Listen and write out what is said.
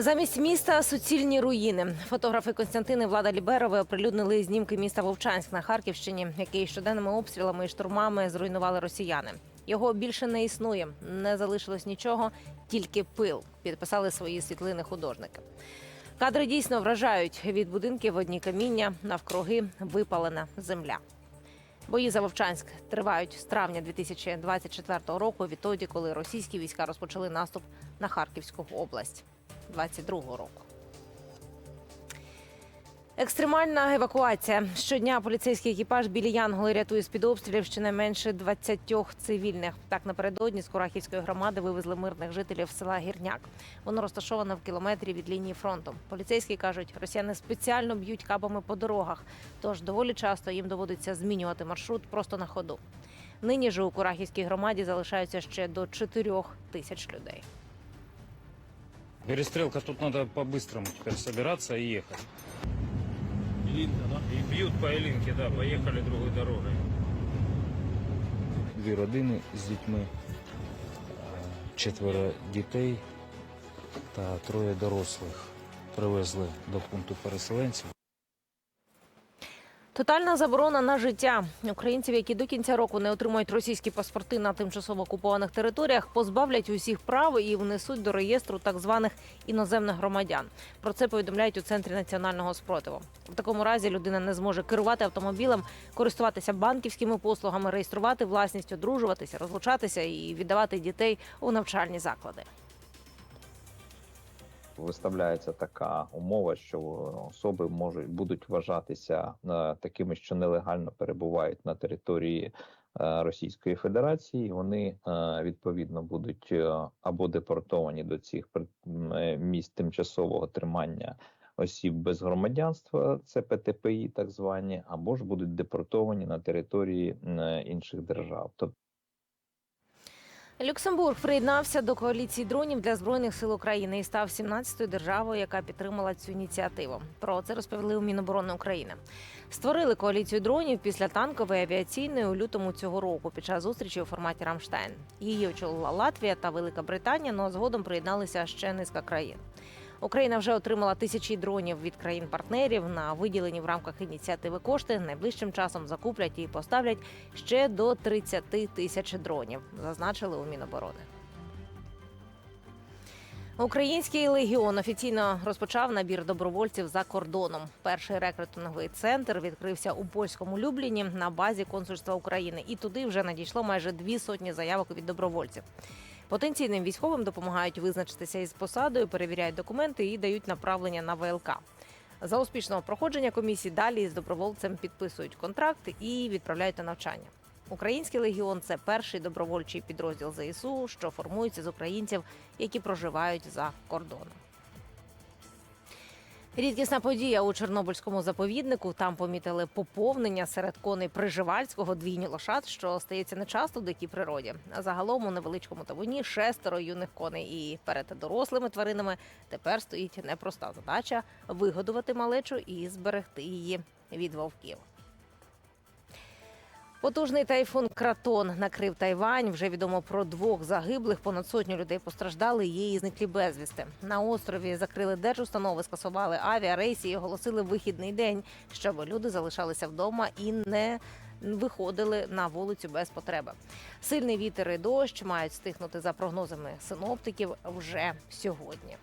Замість міста суцільні руїни. Фотографи Константини Влада Ліберови оприлюднили знімки міста Вовчанськ на Харківщині, який щоденними обстрілами і штурмами зруйнували росіяни. Його більше не існує, не залишилось нічого, тільки пил. Підписали свої світлини художники. Кадри дійсно вражають від будинків одні каміння, навкруги випалена земля. Бої за Вовчанськ тривають з травня 2024 року, відтоді, коли російські війська розпочали наступ на Харківську область 22 року. Екстремальна евакуація. Щодня поліцейський екіпаж білі Янголи рятує з під обстрілів щонайменше 20 цивільних. Так напередодні з Курахівської громади вивезли мирних жителів села Гірняк. Воно розташоване в кілометрі від лінії фронту. Поліцейські кажуть, росіяни спеціально б'ють кабами по дорогах, тож доволі часто їм доводиться змінювати маршрут просто на ходу. Нині ж у Курахівській громаді залишаються ще до 4 тисяч людей. Перестрелка, тут надо по-быстрому теперь собираться и ехать. Ілінка, да? И бьют по Илинке, да, поехали другой дорогой. Дві родини з дітьми, е, четверо дітей та троє дорослих привезли до пункту переселенців. Тотальна заборона на життя українців, які до кінця року не отримують російські паспорти на тимчасово окупованих територіях, позбавлять усіх прав і внесуть до реєстру так званих іноземних громадян. Про це повідомляють у центрі національного спротиву. В такому разі людина не зможе керувати автомобілем, користуватися банківськими послугами, реєструвати власність, одружуватися, розлучатися і віддавати дітей у навчальні заклади. Виставляється така умова, що особи можуть будуть вважатися е, такими, що нелегально перебувають на території е, Російської Федерації. Вони е, відповідно будуть або депортовані до цих місць тимчасового тримання. Осіб без громадянства, це ПТПІ, так звані, або ж будуть депортовані на території інших держав. Тобто Люксембург приєднався до коаліції дронів для збройних сил України і став 17-ю державою, яка підтримала цю ініціативу. Про це розповіли у Міноборони України. Створили коаліцію дронів після танкової авіаційної у лютому цього року під час зустрічі у форматі Рамштайн. Її очолила Латвія та Велика Британія. Ну а згодом приєдналися ще низка країн. Україна вже отримала тисячі дронів від країн-партнерів на виділені в рамках ініціативи кошти. Найближчим часом закуплять і поставлять ще до 30 тисяч дронів, зазначили у Міноборони. Український легіон офіційно розпочав набір добровольців за кордоном. Перший рекрутинговий центр відкрився у польському Любліні на базі консульства України, і туди вже надійшло майже дві сотні заявок від добровольців. Потенційним військовим допомагають визначитися із посадою, перевіряють документи і дають направлення на ВЛК. За успішного проходження комісії далі з добровольцем підписують контракт і відправляють на навчання. Український легіон це перший добровольчий підрозділ ЗСУ, що формується з українців, які проживають за кордоном. Рідкісна подія у Чорнобильському заповіднику. Там помітили поповнення серед коней Приживальського двійні лошад, що стається нечасто в дикій природі. А загалом у невеличкому табуні шестеро юних коней. І перед дорослими тваринами тепер стоїть непроста задача вигодувати малечу і зберегти її від вовків. Потужний тайфун Кратон накрив Тайвань. Вже відомо про двох загиблих. Понад сотню людей постраждали. Є і зниклі безвісти. На острові закрили держустанови, скасували авіарейси і оголосили вихідний день, щоб люди залишалися вдома і не виходили на вулицю без потреби. Сильний вітер і дощ мають стихнути за прогнозами синоптиків вже сьогодні.